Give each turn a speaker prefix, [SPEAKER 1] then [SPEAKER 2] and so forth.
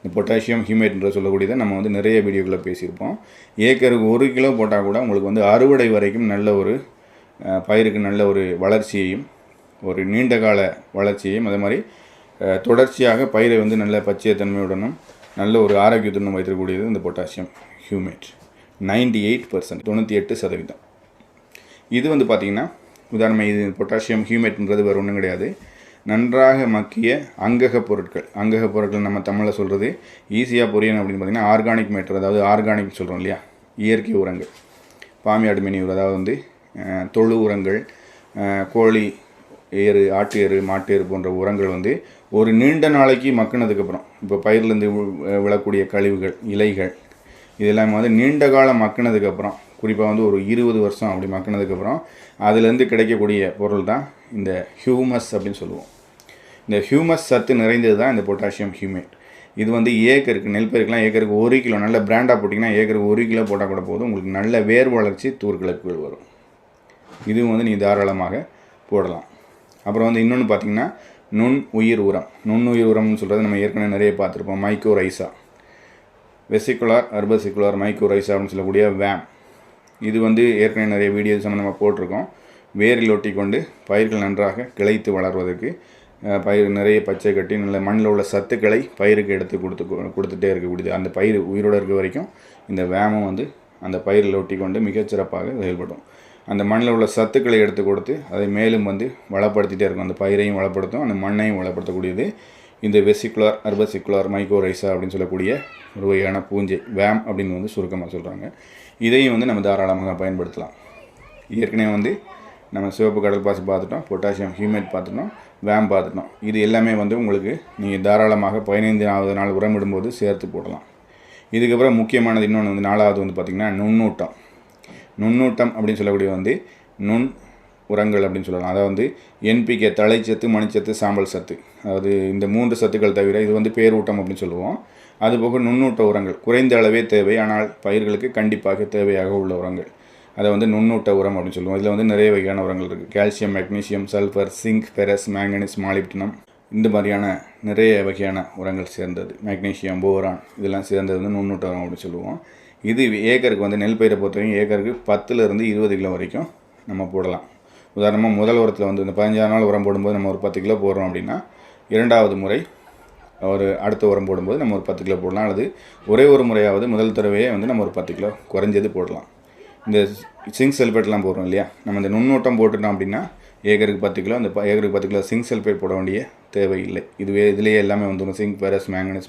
[SPEAKER 1] இந்த பொட்டாசியம் ஹியூமேட்ன்ற சொல்லக்கூடியதை நம்ம வந்து நிறைய வீடியோக்களை பேசியிருப்போம். ஏக்கருக்கு ஒரு கிலோ போட்டால் கூட உங்களுக்கு வந்து அறுவடை வரைக்கும் நல்ல ஒரு பயிருக்கு நல்ல ஒரு வளர்ச்சியையும் ஒரு நீண்ட கால வளர்ச்சியையும் அதே மாதிரி தொடர்ச்சியாக பயிரை வந்து நல்ல பச்சைத்தன்மையுடனும் நல்ல ஒரு ஆரோக்கியத்துடனும் வைத்திருக்கக்கூடியது இந்த potassium humate. Ninety eight percent தொண்ணூற்றி எட்டு சதவீதம். இது வந்து பார்த்திங்கன்னா உதாரணமாக இது பொட்டாசியம் ஹியூமேட்ன்றது வேறு ஒன்றும் கிடையாது. நன்றாக மக்கிய அங்கக பொருட்கள். அங்கக பொருட்கள் நம்ம தமிழில் சொல்கிறது ஈஸியாக புரியணும் அப்படின்னு பார்த்தீங்கன்னா ஆர்கானிக் மேட்டர் அதாவது ஆர்கானிக் சொல்கிறோம் இல்லையா? இயற்கை உரங்கள். பாமியாடு மெனியூர் அதாவது வந்து தொழு உரங்கள் கோழி ஏறு ஆட்டு ஏறு மாட்டு எரு போன்ற உரங்கள் வந்து ஒரு நீண்ட நாளைக்கு மக்கினதுக்கப்புறம் இப்போ பயிர்லேருந்து விழக்கூடிய கழிவுகள் இலைகள் இதெல்லாம் வந்து நீண்ட காலம் மக்கினதுக்கப்புறம் குறிப்பாக வந்து ஒரு இருபது வருஷம் அப்படி மக்கினதுக்கப்புறம் அதுலேருந்து கிடைக்கக்கூடிய பொருள் தான் இந்த ஹியூமஸ் அப்படின்னு சொல்லுவோம். இந்த ஹியூமஸ் சத்து நிறைந்தது தான் இந்த பொட்டாசியம் ஹியூமேட் இது வந்து ஏக்கருக்கு நெல் பயிருக்கெலாம் ஏக்கருக்கு ஒரு கிலோ நல்ல பிராண்டாக போட்டிங்கன்னா ஏக்கருக்கு ஒரு கிலோ போட்டால் கூட போதும். உங்களுக்கு நல்ல வேர் வளர்ச்சி தூர்கிழப்புகள் வரும். இதுவும் வந்து நீங்கள் தாராளமாக போடலாம். அப்புறம் வந்து இன்னொன்று பார்த்தீங்கன்னா நுண் உயிர் உரம். நுண்ணுயிர் உரம்னு சொல்கிறது நம்ம ஏற்கனவே நிறைய பார்த்துருப்போம். மைக்கோ ரைசா வெசிகுலார் அர்பசிகுலார் மைக்கோ ரைசா அப்படின்னு சொல்லக்கூடிய வேம் இது வந்து ஏற்கனவே நிறைய வீடியோஸ் நம்ம போட்டிருக்கோம். வேரில் ஒட்டி கொண்டு பயிர்கள் நன்றாக கிளைத்து வளர்வதற்கு பயிர் நிறைய பச்சை கட்டி நல்ல மண்ணில் உள்ள சத்துக்களை பயிருக்கு எடுத்து கொடுத்து கொடுத்துட்டே இருக்கக்கூடியது. அந்த பயிர் உயிரோடு இருக்க வரைக்கும் இந்த வேமம் வந்து அந்த பயிரில் ஒட்டி கொண்டு மிகச்சிறப்பாக செயல்படும். அந்த மண்ணில் உள்ள சத்துக்களை எடுத்து கொடுத்து அதை மேலும் வந்து வளப்படுத்திட்டே இருக்கும். அந்த பயிரையும் வளப்படுத்தும் அந்த மண்ணையும் வளப்படுத்தக்கூடியது. இந்த வெசிகுலார் அர்பசிகுலார் மைக்ரோரைசா அப்படின்னு சொல்லக்கூடிய ஒரு வகையான பூஞ்சை வேம் அப்படின்னு வந்து சுருக்கமாக சொல்கிறாங்க இதையும் வந்து நம்ம தாராளமாக பயன்படுத்தலாம். ஏற்கனவே வந்து நம்ம சிவப்பு கடல் பாசி பார்த்துட்டோம் பொட்டாசியம் ஹியூமேட் பார்த்துட்டோம். வேம் இது எல்லாமே வந்து உங்களுக்கு நீங்கள் தாராளமாக பதினைந்தாவது நாள் உரமிடும்போது சேர்த்து போடலாம். இதுக்கப்புறம் முக்கியமானது இன்னொன்று வந்து நாலாவது வந்து பார்த்திங்கன்னா நுண்ணூட்டம். நுண்ணூட்டம் அப்படின்னு சொல்லக்கூடிய வந்து நுண் உரங்கள் அப்படின்னு சொல்லலாம். அதாவது வந்து என்பிகே தழைச்சத்து மணிச்சத்து சாம்பல் சத்து. அதாவது இந்த மூன்று சத்துக்கள் தவிர இது வந்து பேரூட்டம் அப்படின்னு சொல்லுவோம். அதுபோக நுண்ணூட்ட உரங்கள். குறைந்த அளவே தேவை ஆனால் பயிர்களுக்கு கண்டிப்பாக தேவையாக உள்ள உரங்கள். அதை வந்து நுண்ணூட்ட உரம் அப்படின்னு சொல்லுவோம். இதில் வந்து நிறைய வகையான உரங்கள் இருக்குது calcium magnesium sulphur zinc ferrous manganese molybdenum இந்த மாதிரியான நிறைய வகையான உரங்கள் சேர்ந்தது. மேக்னீசியம் போரான் இதெல்லாம் சேர்ந்தது வந்து நுண்ணூட்ட உரம் அப்படின்னு சொல்லுவோம். இது ஏக்கருக்கு வந்து நெல் பயிரை பொறுத்தவரைக்கும் ஏக்கருக்கு பத்துலேருந்து இருபது கிலோ வரைக்கும் நம்ம போடலாம். உதாரணமாக முதல் உரத்தில் வந்து இந்த பதினஞ்சாறு நாள் உரம் போடும்போது நம்ம ஒரு பத்து கிலோ போடுறோம் அப்படின்னா இரண்டாவது முறை ஒரு அடுத்த உரம் போடும்போது நம்ம ஒரு பத்து கிலோ போடலாம். அல்லது ஒரே ஒரு முறையாவது முதல் தடவையே வந்து நம்ம ஒரு பத்து கிலோ குறைஞ்சது போடலாம். இந்த சிங்க் செல்பேட்லாம் போடுறோம் இல்லையா? நம்ம இந்த நுண்ணூட்டம் போட்டுட்டோம் அப்படின்னா ஏக்கருக்கு பத்து கிலோ அந்த ப- ஏக்கருக்கு பத்து கிலோ சிங்க் செல்பேட் போட வேண்டிய தேவையில்லை. இதுவே இதுலேயே எல்லாமே வந்துடும் சிங்க் பேரஸ் மேங்கனஸ்